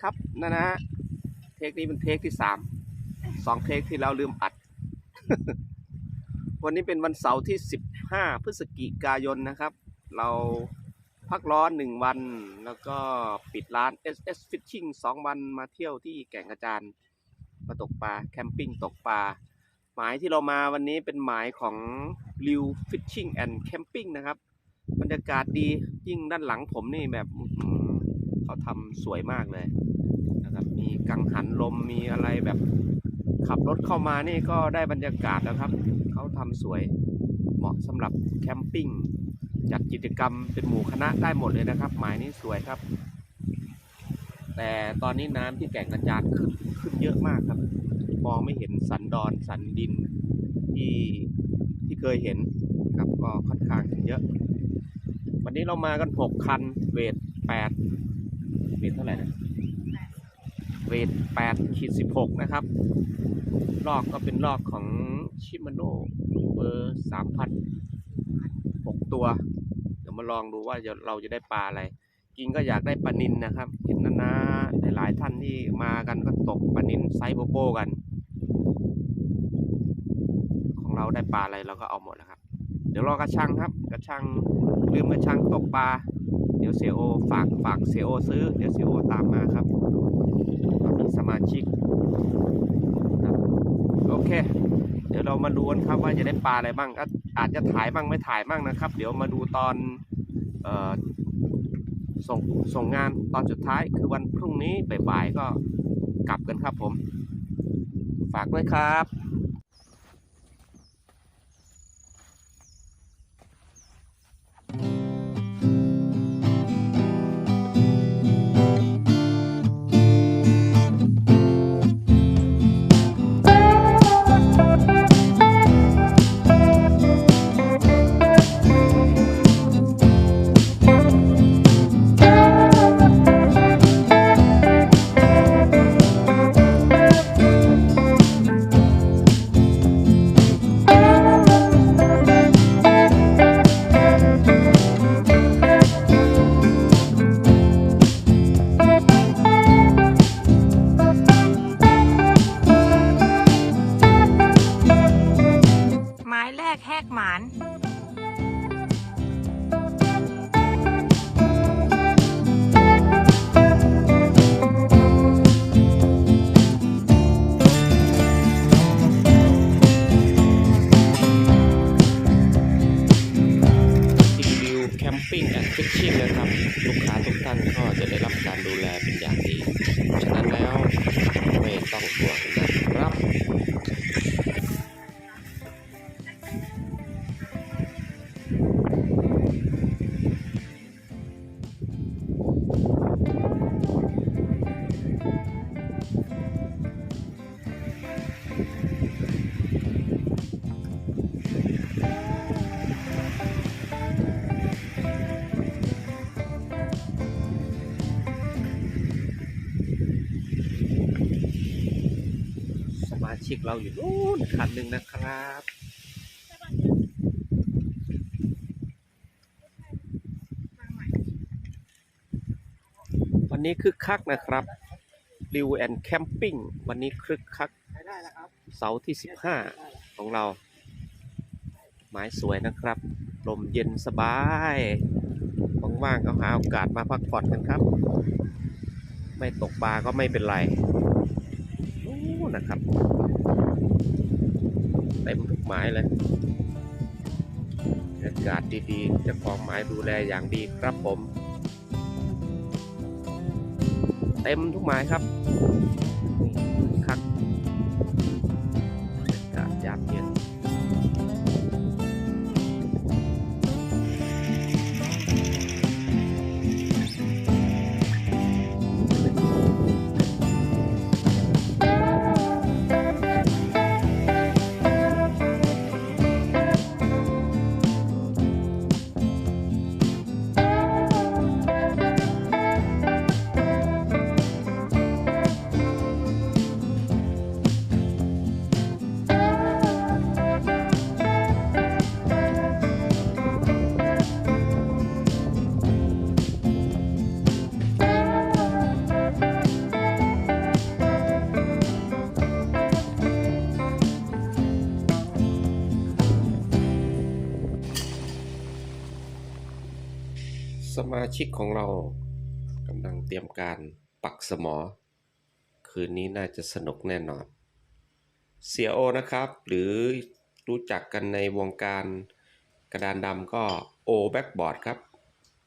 ครับนะนะเทคนี้เป็นเทคที่สามสองเทคที่เราลืมอัด วันนี้เป็นวันเสาร์ที่สิบห้าพฤศจิกายนนะครับ เราพักร้อนหนึ่งวัน แล้วก็ปิดร้าน SS Fishing สองวันมาเที่ยวที่แก่งกระจานมาตกปลาแคมปิ้งตกปลาหมายที่เรามาวันนี้เป็นหมายของริว Fishing and Camping นะครับ บรรยากาศดียิ่งด้านหลังผมนี่แบบ เขาทำสวยมากเลยนะครับ มีกังหันลมมีอะไรแบบ ขับรถเข้ามานี่ก็ได้บรรยากาศแล้วครับ เขาทำสวยเหมาะสำหรับแคมปิ้งจัดกิจกรรมเป็นหมู่คณะได้หมดเลยนะครับ หมายนี้สวยครับ แต่ตอนนี้น้ำที่แก่งกระจานขึ้นขึ้นเยอะมากครับ มองไม่เห็นสันดอนสันดินที่ที่เคยเห็นครับก็ค่อนข้างเยอะ วันนี้เรามากันหกคัน เวทแปด เวทเท่าไหร่นะเวทแปดขีดสิบหกนะครับลอกก็เป็นลอกของชิมาโน่เบอร์สามพันหกตัว เดี๋ยวมาลองดูว่าเราจะได้ปลาอะไร กินก็อยากได้ปลานินนะครับเห็นนะนะหลายท่านที่มากันก็ตกปลานินไซโบโบกัน ของเราได้ปลาอะไรเราก็เอาหมดแล้วครับ เดี๋ยวรอกระชังครับ กระชังลืมกระชังตกปลา เดี๋ยวเสียโอฝากฝากเสียโอซื้อ เดี๋ยวเสียโอตามมาครับก็มีสมาชิกโอเค เดี๋ยวเรามาดูกันครับว่าจะได้ปลาอะไรบ้าง อาจจะถ่ายบ้างไม่ถ่ายบ้างนะครับ เดี๋ยวมาดูตอนออส่งส่งงานตอนสุดท้ายคือวันพรุ่งนี้บ่ายๆก็กลับกันครับผม ฝากด้วยครับไแคมปิ้งแอนด์ฟิชชิ่งนะครับลูกค้าทุกท่านก็จะได้รับการดูแลเป็นอย่างดี ฉะนั้นแล้วไม่ต้องห่วง เราอยู่นู้นคันหนึ่งนะครับ วันนี้คึกคักนะครับริวแอนแคมปิ้งวันนี้คึกคักเสาร์ที่ 15 ของเรา ไม้สวยนะครับ ลมเย็นสบายว่างๆก็หาโอกาสมาพักผ่อนกันครับ ไม่ตกปลาก็ไม่เป็นไรโอ้นะครับ เต็มทุกหมายเลยอากาศดีๆเจ้าของหมายดูแลอย่างดีครับผม เต็มทุกหมายครับ มาชิกของเรากำลังเตรียมการปักสมอ คืนนี้น่าจะสนุกแน่นอน เสียโอนะครับ หรือรู้จักกันในวงการกระดานดำก็โอแบ็กบอร์ดครับ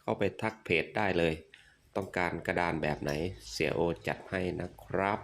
เข้าไปทักเพจได้เลย ต้องการกระดานแบบไหนเสียโอจัดให้นะครับ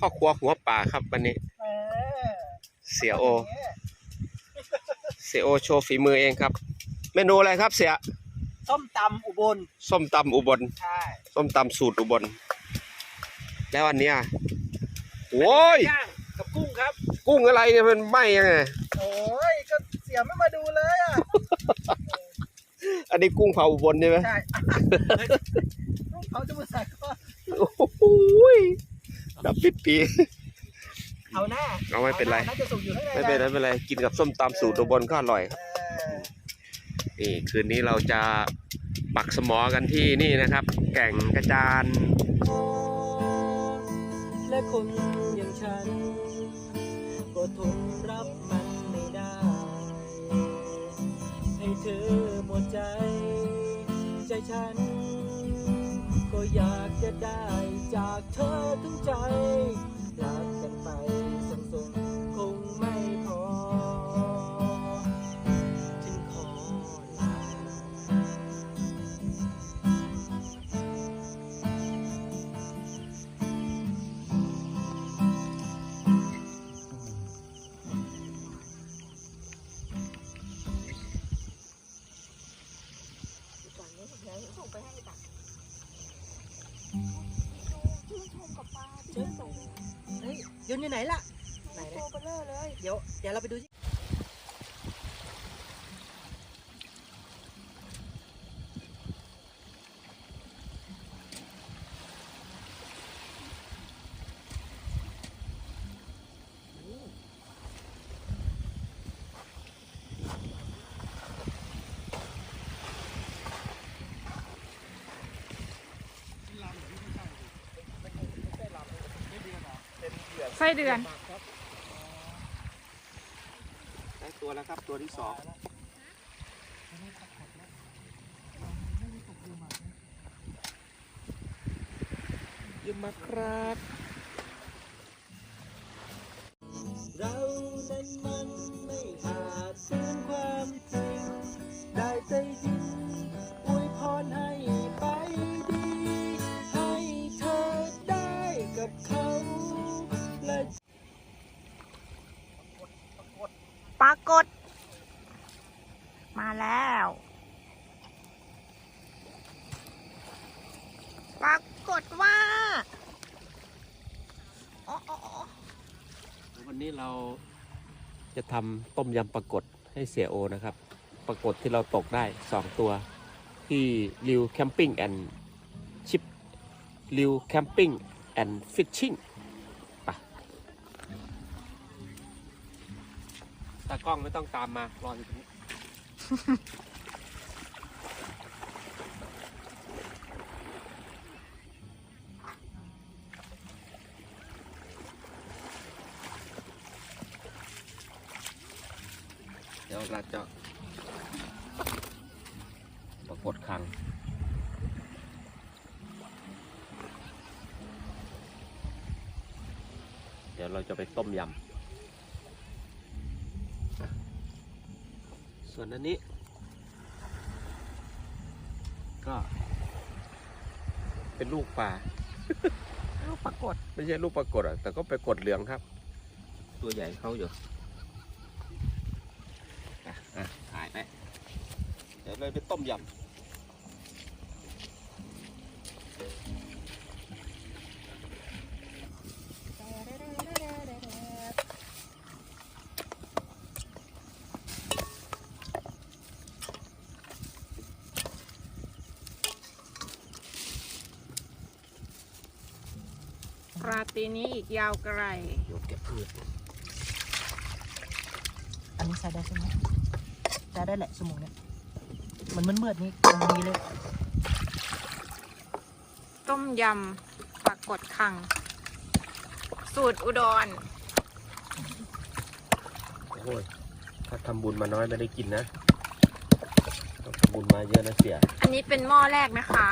พ่อครัวหัวป่าครับวันนี้เออเสียโอ เสียโอโชว์ฝีมือเองครับ เมนูอะไรครับเสีย ส้มตำอุบล ส้มตำอุบล ใช่ ส้มตำสูตรอุบล แล้วอันเนี้ยโอ้ยย่างกับกุ้งครับ กุ้งอะไรเนี่ยมันไหม้ยังไง โอ้ยก็เสียไม่มาดูเลยอะ อันนี้กุ้งเผาอุบลใช่ไหมใช่ลูกเขาจะมาใส่ก็โอ้โหย ดับปิดปี เอาหน้าเอาไม่เป็นไรน่าจะสุกอยู่ข้างในไม่เป็นไรไม่เป็นไรกินกับส้มตำสูตรอุบลก็อร่อยครับเออนี่คืนนี้เราจะปักสมอกันที่นี่นะครับ แก่งกระจาน และคนอย่างฉัน ก็ทนรับมันไม่ได้ ให้เธอหมดใจ ใจฉัน ก็อยากจะได้จากเธอทั้งใจรักกันไปส่งๆคงไม่พอจึงขอลาก่อนนี้เดี๋ยวส่งไปให้จ้ะ ชื่นชมกับปลาที่ส่งเฮ้ยยนต์อยู่ไหนล่ะ ไหนตัวเบลอร์เลย เดี๋ยวเดี๋ยวเราไปดูสิ ไส้เดือน ได้ตัวแล้วครับตัวที่สองยืมมาครับ จะทำต้มยำปลากดให้เสียโอนะครับปลากดที่เราตกได้สองตัวที่ริวแคมปิ้งแอนด์ชิปริวแคมปิ้งแอนด์ฟิชชิ่งไปตากล้องไม่ต้องตามมารออยู่ตรงนี้ เดี๋ยวเราจะปรากฏครั้ง เดี๋ยวเราจะไปต้มยำ ส่วนอันนี้ ก็ เป็นลูกปลา ลูกปรากฏไม่ใช่ลูกปรากฏอะ แต่ก็ไปกดเหลืองครับ ตัวใหญ่เขาอยู่อะอะถ่ายไป เดี๋ยวเลยไปต้มยำ ราตรีนี้อีกยาวไกล โยกเก็บพืชอันนี้ใช้ได้ใช่ไหมใช้ได้แหละสมองเนี่ยมันมืดมืดๆนี่ตรงนี้เลย ต้มยำปรากฏคัง สูตรอุดร โอ้ยถ้าทำบุญมาน้อยไม่ได้กินนะ ต้องทำบุญมาเยอะนะเสีย อันนี้เป็นหม้อแรกนะคะ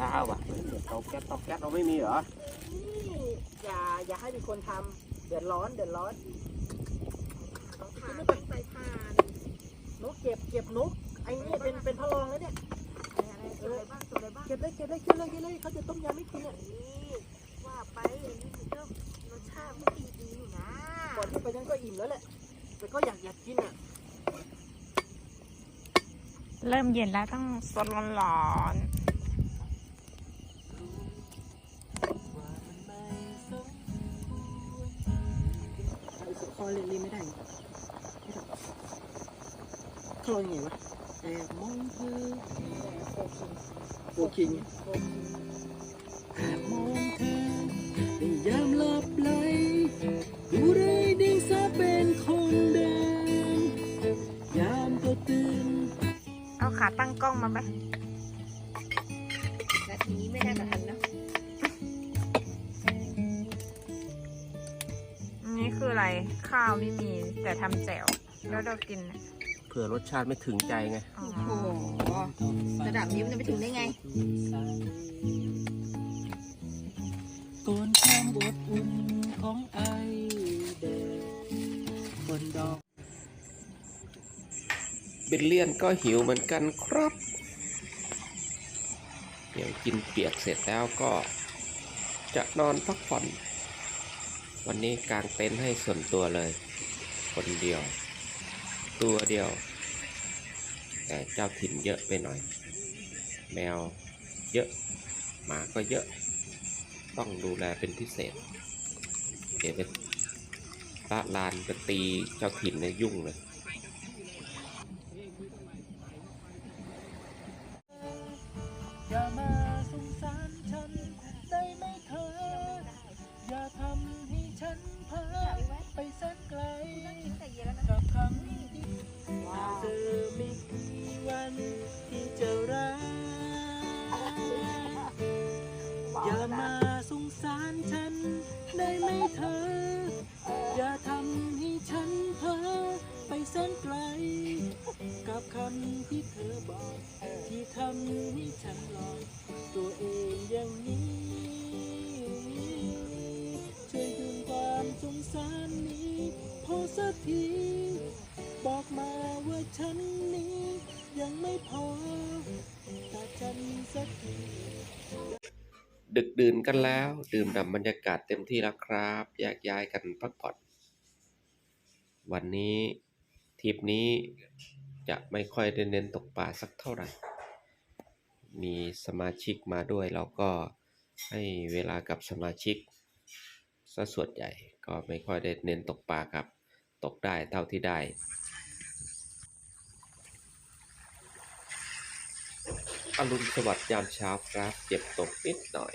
ช้าว่ะเตาแก๊สเตาแก๊สเราไม่มีเหรอ อย่าอย่าให้มีคนทำเดือดร้อนเดือดร้อนนกเก็บเก็บนกไอ้นี่เป็นเป็นพะลองแล้วเนี่ยเออเก็บเลยเก็บเลยเก็บเลยเก็บเลยเขาจะต้มยำไม่กินอะว่าไปอันนี้มันก็รสชาติมันดีดีอยู่นะก่อนที่ไปนั้นก็อิ่มแล้วแหละแต่ก็อยากอยากกินอะเริ่มเย็นแล้วต้องสดร้อนค เรียนรีไม่ได้เขาลองยังไงวะแอบมองเธอโฟคิงแอบมองเธอในยามหลับไหลดูได้ดิ่งสาเป็นคนเดิมยามตัวตื่นเอาขาตั้งกล้องมาไหม ทำแจ่วแล้วเรากินน่ะเผื่อรสชาติไม่ถึงใจไง อ๋อโอ้โหระดับนี้มันจะไปถึงได้ไง ก่อนความอบอุ่นของไอเดบนดอกเบลเลียนก็หิวเหมือนกันครับ เดี๋ยวกินเปียกเสร็จแล้วก็จะนอนพักผ่อน วันนี้กางเต็นท์ให้ส่วนตัวเลย คนเดียว ตัวเดียว แต่เจ้าถิ่นเยอะไปหน่อย แมวเยอะ หมาก็เยอะ ต้องดูแลเป็นพิเศษ เดี๋ยวไปละลานไปตีเจ้าถิ่นเนี่ยยุ่งเลย ดื่นกันแล้ว ดื่มด่ำบรรยากาศเต็มที่แล้วครับแยกย้ายกันพักผ่อน วันนี้ทริปนี้จะไม่ค่อยได้เน้นตกปลาสักเท่าไหร่ มีสมาชิกมาด้วยเราก็ให้เวลากับสมาชิกซะส่วนใหญ่ก็ไม่ค่อยได้เน้นตกปลาครับ ตกได้เท่าที่ได้อรุณสวัสดิ์ยามเช้าครับเจ็บตกนิดหน่อย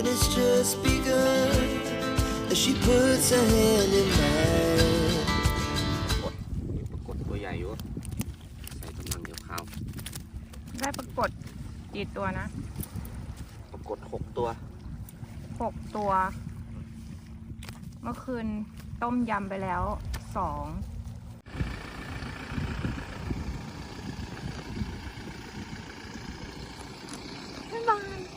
It has just begun as she puts her hand in mine. มีปรากฏตัวใหญ่อยู่ ใส่กำลังเดียวขาวได้ปรากฏกี่ตัวนะปรากฏหกตัว หกตัว เมื่อคืนต้มยำไปแล้วสองบ๊ายบาย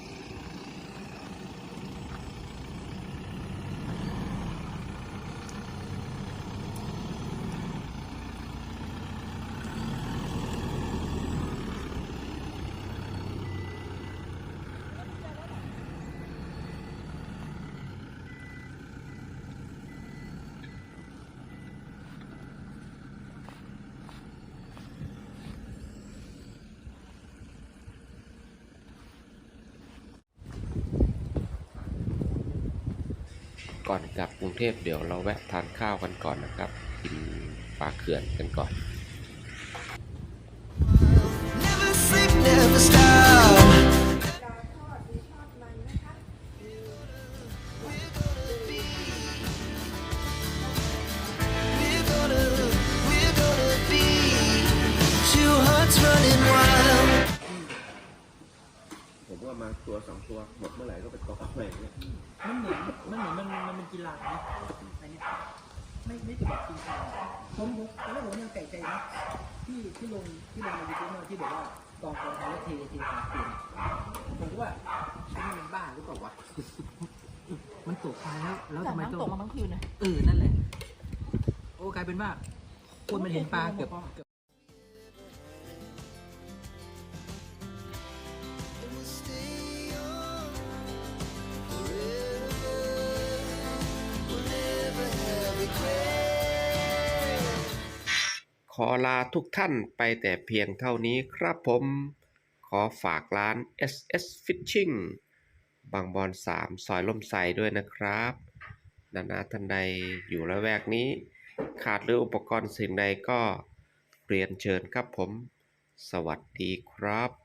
ก่อนกลับกรุงเทพเดี๋ยวเราแวะทานข้าวกันก่อนนะครับ กินปลาเขื่อนกันก่อน Never sleep, never stop. มาตัวสองตัวหมดเมื่อไหร่ก็ไปตกเอาใหม่เนี่ยมันเหมือนมันเหมือนมันมันเป็นกีฬานะอันนี้ไม่ไม่จะบอกจริงจังผมผมตอนแรกผมยังแปลกใจนะที่ที่ลงที่ลงในยูทูบที่บอกว่ากองกองไทยแล้วเทเทตาเปลี่ยนผมก็ว่าไอ้นี่มันบ้าหรือเปล่าวะมันตกไปแล้วแล้วทำไมต้องตกมาทั้งคืนนะ เออนั่นแหละ โอ้กลายเป็นว่าคนมันเห็นปลาเกือบ ขอลาทุกท่านไปแต่เพียงเท่านี้ครับผม ขอฝากร้าน SS Fishing บางบอน3ซอยล่มไทรด้วยนะครับ นานาท่านใดอยู่ละแวกนี้ ขาดหรืออุปกรณ์สิ่งใดก็เรียนเชิญครับผม สวัสดีครับ